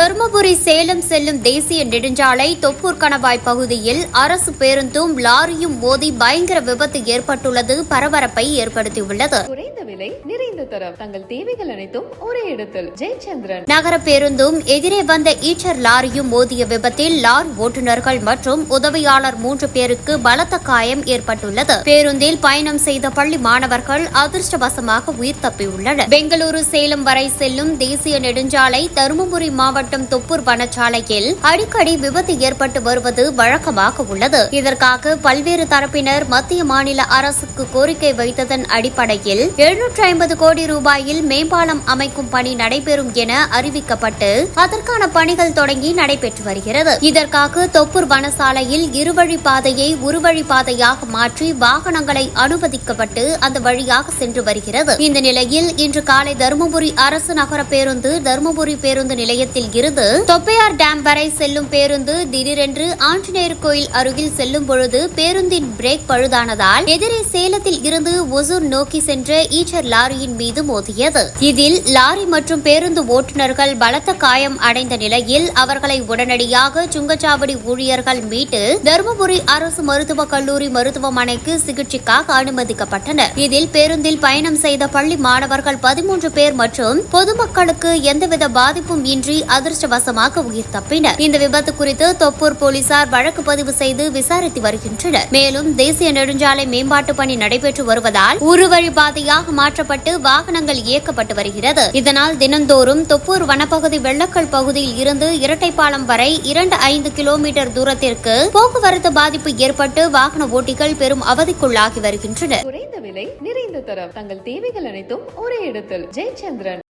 தருமபுரி சேலம் செல்லும் தேசிய நெடுஞ்சாலை தொப்பூர் கணவாய் பகுதியில் அரசு பேருந்தும் லாரியும் மோதி பயங்கர விபத்து ஏற்பட்டுள்ளது பரபரப்பை ஏற்படுத்தியுள்ளது. குறைந்த விலை நிறைந்த தரம். தங்கள் தேவைகள் அனைத்தும் ஒரே இடத்தில். ஜெயச்சந்திரன். நகர பேருந்தும் எதிரே வந்த ஈச்சர் லாரியும் மோதிய விபத்தில் லாரி ஓட்டுநர்கள் மற்றும் உதவியாளர் மூன்று பேருக்கு பலத்த காயம் ஏற்பட்டுள்ளது. பேருந்தில் பயணம் செய்த பள்ளி மாணவர்கள் அதிர்ஷ்டவசமாக உயிர் தப்பியுள்ளனர். பெங்களூரு சேலம் வரை செல்லும் தேசிய நெடுஞ்சாலை தருமபுரி மாவட்டம் துப்பூர் வனச்சாலையில் அடிக்கடி விபத்து ஏற்பட்டு வருவது வழக்கமாக உள்ளது. இதற்காக பல்வேறு தரப்பினர் மத்திய மாநில அரசுக்கு கோரிக்கை வைத்ததன் அடிப்படையில் எழுநூற்றி ஐம்பது கோடி ரூபாயில் மேம்பாலம் அமைக்கும் பணி நடைபெறும் என அறிவிக்கப்பட்டு அதற்கான பணிகள் தொடங்கி நடைபெற்று வருகிறது. இதற்காக தொப்பூர் வனசாலையில் இருவழி பாதையை ஒருவழி பாதையாக மாற்றி வாகனங்களை அனுமதிக்கப்பட்டு அந்த வழியாக சென்று வருகிறது. இந்த நிலையில் இன்று காலை தருமபுரி அரசு நகர பேருந்து தருமபுரி பேருந்து நிலையத்தில் இருந்து தொப்பையார் டேம் வரை செல்லும் பேருந்து திடீரென்று ஆஞ்சநேயர் கோயில் அருகில் செல்லும் பொழுது பேருந்தின் பிரேக் பழுதானதால் எதிரே சேலத்தில் இருந்து ஒசூர் நோக்கி சென்ற ஈச்சர் லாரியின் மீது மோதியது. இதில் லாரி மற்றும் பேருந்து ஓட்டுநர்கள் பலத்த காயம் அடைந்த நிலையில் அவர்களை உடனடியாக சுங்கச்சாவடி ஊழியர்கள் மீட்டு தருமபுரி அரசு மருத்துவக் கல்லூரி மருத்துவமனைக்கு சிகிச்சைக்காக அனுமதிக்கப்பட்டனர். இதில் பேருந்தில் பயணம் செய்த பள்ளி மாணவர்கள் பதிமூன்று பேர் மற்றும் பொதுமக்களுக்கு எந்தவித பாதிப்பும் இன்றி அதிர் அதிர்ஷ்டவசமாக உயிர் தப்பினர். இந்த விபத்து குறித்து தொப்பூர் போலீசார் வழக்கு பதிவு செய்து விசாரித்து வருகின்றனர். மேலும் தேசிய நெடுஞ்சாலை மேம்பாட்டு பணி நடைபெற்று வருவதால் ஒரு வழி பாதையாக மாற்றப்பட்டு வாகனங்கள் இயக்கப்பட்டு வருகிறது. இதனால் தினந்தோறும் தொப்பூர் வனப்பகுதி வெள்ளக்கல் பகுதியில் இருந்து இரட்டைப்பாலம் வரை இரண்டு ஐந்து கிலோமீட்டர் தூரத்திற்கு போக்குவரத்து பாதிப்பு ஏற்பட்டு வாகன ஓட்டிகள் பெரும் அவதிக்குள்ளாகி வருகின்றனர். குறைந்த விலை நிறைந்த தரம். தங்கள் தேவைகள் அனைத்தும் ஒரே இடத்தில். ஜெயச்சந்திரன்.